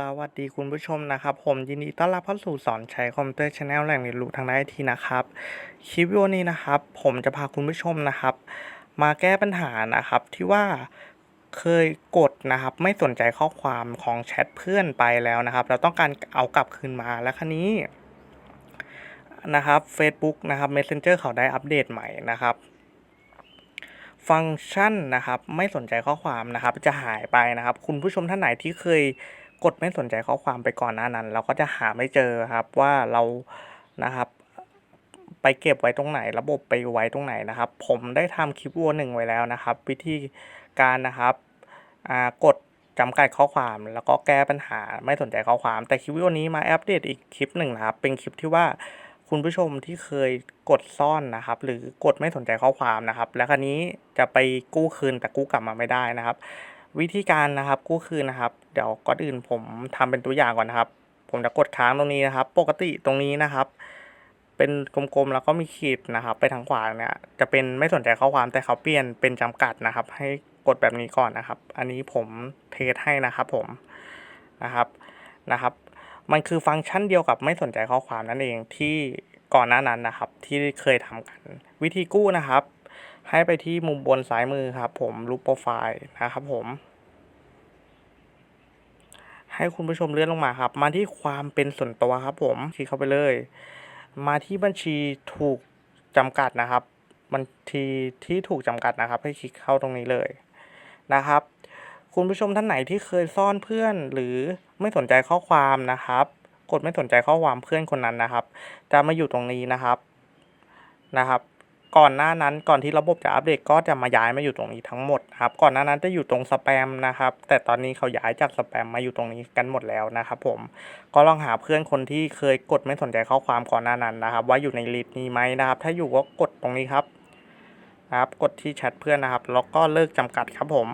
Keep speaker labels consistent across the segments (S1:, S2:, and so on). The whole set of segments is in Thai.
S1: สวัสดีคุณผู้ชมนะครับ ผมยินดีต้อนรับเข้าสู่สอนใช้คอมพิวเตอร์ชาแนลแหล่งเรียนรู้ทางด้านไอทีนะครับ คลิปวิดีโอนี้นะครับ ผมจะพาคุณผู้ชมนะครับ มาแก้ปัญหานะครับที่ว่าเคยกดนะครับ ไม่สนใจข้อความของแชทเพื่อนไปแล้วนะครับ เราต้องการเอากลับคืนมาแล้วคันนี้นะครับ Facebook นะครับ Messenger เขาได้อัปเดตใหม่นะครับฟังก์ชันนะครับไม่สนใจข้อความนะครับ จะหายไปนะครับ คุณผู้ชมท่านไหนที่เคย กดไม่สนใจข้อความไปก่อนหน้านั้น เราก็จะหาไม่เจอครับว่าเรานะครับ ไปเก็บไว้ตรงไหน ระบบไปไว้ตรงไหนนะครับ ผมได้ทำคลิปวิดีโอหนึ่งไว้แล้วนะครับ วิธีการนะครับกดจำกัดข้อความแล้วก็แก้ปัญหาไม่สนใจข้อความ แต่คลิปวิดีโอนี้มาอัปเดตอีกคลิปหนึ่งนะครับ เป็นคลิปที่ว่าคุณผู้ชมที่เคยกดซ่อนนะครับ หรือกดไม่สนใจข้อความนะครับ แล้วคราวนี้จะไปกู้คืนแต่กู้กลับมาไม่ได้นะครับ วิธีการนะครับกู้คืนนะครับ เดี๋ยวก่อนอื่นผมทำเป็นตัวอย่างก่อนนะครับ ผมจะกดค้างตรงนี้นะครับ ปกติตรงนี้นะครับ เป็นกลมๆแล้วก็มีขีดนะครับ ไปทางขวาเนี่ยจะเป็นไม่สนใจข้อความแต่เขาเปลี่ยนเป็นจำกัดนะครับ ให้กดแบบนี้ก่อนนะครับ อันนี้ผมเทสให้นะครับผมนะครับนะครับ มันคือฟังก์ชันเดียวกับไม่สนใจข้อความนั่นเองที่ก่อนหน้านั้นนะครับ ที่เคยทำกัน วิธีกู้นะครับ ให้ไปที่มุมบนซ้ายมือครับ ผมรูปโปรไฟล์นะครับผม ให้คุณผู้ชมเลื่อนลงมาครับ มาที่ความเป็นส่วนตัวครับผมคลิกเข้าไปเลย มาที่บัญชีถูกจำกัดนะครับ บัญชีที่ถูกจำกัดนะครับ ให้คลิกเข้าตรงนี้เลยนะครับ คุณผู้ชมท่านไหนที่เคยซ่อนเพื่อน หรือไม่สนใจข้อความนะครับ กดไม่สนใจข้อความเพื่อนคนนั้นนะครับ จะมาอยู่ตรงนี้นะครับนะครับ ก่อนหน้านั้นก่อนที่ระบบจะอัปเดตก็จะมาย้ายมาอยู่ตรงนี้ทั้งหมดครับก่อนหน้านั้นจะอยู่ตรงสแปมนะครับแต่ตอนนี้เขาย้ายจากสแปมมาอยู่ตรงนี้กันหมดแล้วนะครับผมก็ลองหาเพื่อนคนที่เคยกดไม่สนใจข้อความก่อนหน้านั้นนะครับ ว่าอยู่ในลิสต์นี้ไหมนะครับ ถ้าอยู่ก็กดตรงนี้ครับนะครับ กดที่แชทเพื่อนนะครับแล้วก็เลิกจำกัดครับผม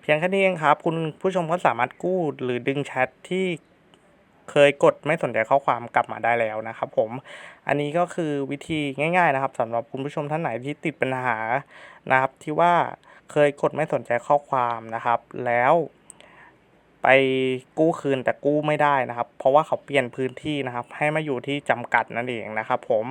S1: เพียงแค่นี้เองครับ คุณผู้ชมก็สามารถกู้หรือดึงแชทที่ เคยกดไม่สนใจข้อความกลับมาได้แล้วนะครับผมอันนี้ก็คือวิธีง่าย ๆนะครับสำหรับคุณผู้ชมท่านไหนที่ติดปัญหานะครับ ที่ว่าเคยกดไม่สนใจข้อความนะครับ แล้วไปกู้คืนแต่กู้ไม่ได้นะครับ เพราะว่าเขาเปลี่ยนพื้นที่นะครับ ให้มาอยู่ที่จำกัดนั่นเองนะครับ ผม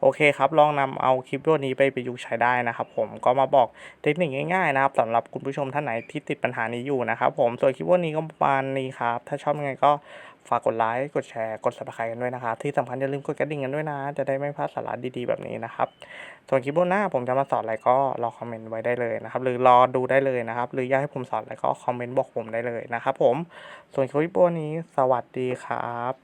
S1: โอเคครับลองนำเอาคลิปวิดีโอนี้ไปประยุกต์ใช้ได้นะครับ ผมก็มาบอกเทคนิคง่ายๆนะครับสำหรับคุณผู้ชมท่านไหนที่ติดปัญหานี้อยู่นะครับ ผมส่วนคลิปวิดีโอนี้ก็ประมาณนี้ครับ ถ้าชอบยังไงก็ฝากกดไลค์ กดแชร์ กดสับสไครกันด้วยนะครับ ที่สำคัญอย่าลืมกดกระดิ่งกันด้วยนะ จะได้ไม่พลาดสาระดีๆแบบนี้นะครับ ส่วนคลิปหน้าผมจะมาสอนอะไรก็รอคอมเมนต์ไว้ได้เลยนะครับ หรือรอดูได้เลยนะครับ หรืออยากให้ผมสอนอะไรก็คอมเมนต์บอกผมได้เลยนะครับผม ส่วนคลิปนี้สวัสดีครับ